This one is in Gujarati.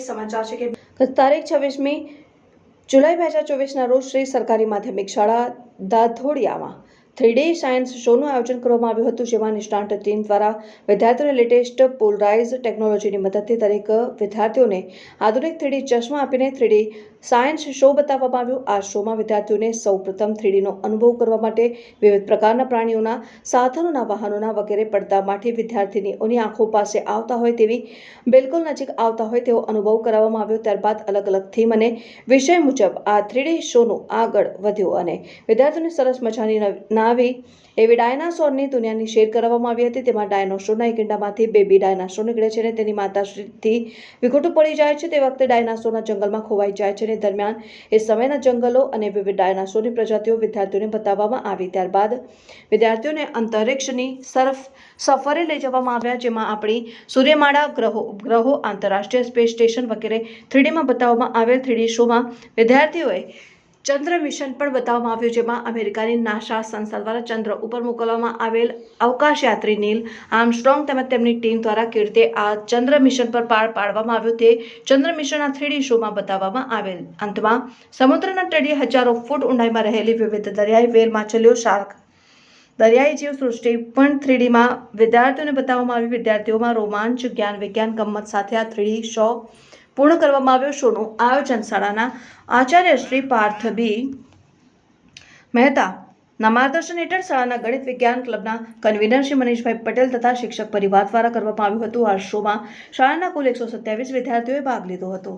સમાચાર છે કે તારીખ છવ્વીસમી જુલાઈ બે હજાર ચોવીસના રોજ શ્રી સરકારી માધ્યમિક શાળા દાથોડિયામાં થ્રી ડે સાયન્સ શોનું આયોજન કરવામાં આવ્યું હતું, જેમાં નિષ્ણાંત ટીમ દ્વારા વિદ્યાર્થીઓને લેટેસ્ટ પોલરાઇઝ ટેકનોલોજીની મદદથી દરેક વિદ્યાર્થીઓને આધુનિક થ્રીડી ચશ્મા આપીને થ્રીડી સાયન્સ શો બતાવવામાં આવ્યો. આ શોમાં વિદ્યાર્થીઓને સૌપ્રથમ થ્રીડીનો અનુભવ કરવા માટે વિવિધ પ્રકારના પ્રાણીઓના, સાધનોના, વાહનોના વગેરે પડદામાંથી વિદ્યાર્થીનીઓની આંખો પાસે આવતા હોય તેવી બિલકુલ નજીક આવતા હોય તેવો અનુભવ કરાવવામાં આવ્યો. ત્યારબાદ અલગ અલગ થીમ અને વિષય મુજબ આ થ્રીડી શોનું આગળ વધ્યું અને વિદ્યાર્થીઓને સરસ મજાની નવ- નાવી એવી ડાયનાસોરની દુનિયાની શેર કરવામાં આવી હતી. તેમાં ડાયનોસોરના એક બેબી ડાયનાસોર નીકળે છે અને તેની માતાશ્રીથી વિખૂટું પડી જાય છે. તે વખતે ડાયનાસોરના જંગલમાં ખોવાઈ જાય છે અને દરમિયાન એ સમયના જંગલો અને વિવિધ ડાયનાસોરની પ્રજાતિઓ વિદ્યાર્થીઓને બતાવવામાં આવી. ત્યારબાદ વિદ્યાર્થીઓને અંતરિક્ષની સરફ સફરે લઈ જવામાં આવ્યા, જેમાં આપણી સૂર્યમાળા, ગ્રહો, ઉપગ્રહો, આંતરરાષ્ટ્રીય સ્પેસ સ્ટેશન વગેરે થ્રીડીમાં બતાવવામાં આવેલ થ્રીડી શોમાં વિદ્યાર્થીઓએ ચંદ્ર મિશન પણ બતાવવામાં આવ્યું જેમાં અમેરિકાની નાસા સંસ્થા દ્વારા ચંદ્ર ઉપર મોકલવામાં આવેલ અવકાશયાત્રી નીલ આર્મસ્ટ્રોંગ તેમજ તેમની ટીમ દ્વારા કેવી રીતે આ ચંદ્ર મિશન પર પાર પાડવામાં આવ્યું તે ચંદ્ર મિશનના થ્રીડી શોમાં બતાવવામાં આવેલ. અંતમાં, સમુદ્રના તળિયે હજારો ફૂટ ઊંડાઈમાં રહેલી વિવિધ દરિયાઈ વેલ માછલીઓ શાર્ક દરિયાઈ જીવ સૃષ્ટિ પણ થ્રીડીમાં વિદ્યાર્થીઓને બતાવવામાં આવી. વિદ્યાર્થીઓમાં રોમાંચ, જ્ઞાન વિજ્ઞાન ગમત સાથે આ થ્રીડી શો પૂર્ણ કરવામાં આવ્યો. શોનું આયોજન શાળાના આચાર્ય શ્રી પાર્થ બી મહેતા ના માર્ગદર્શન હેઠળ શાળાના ગણિત વિજ્ઞાન ક્લબના કન્વીનર શ્રી મનીષભાઈ પટેલ તથા શિક્ષક પરિવાર દ્વારા કરવામાં આવ્યું હતું. આ શોમાં શાળાના કુલ એકસો સત્યાવીસ વિદ્યાર્થીઓએ ભાગ લીધો હતો.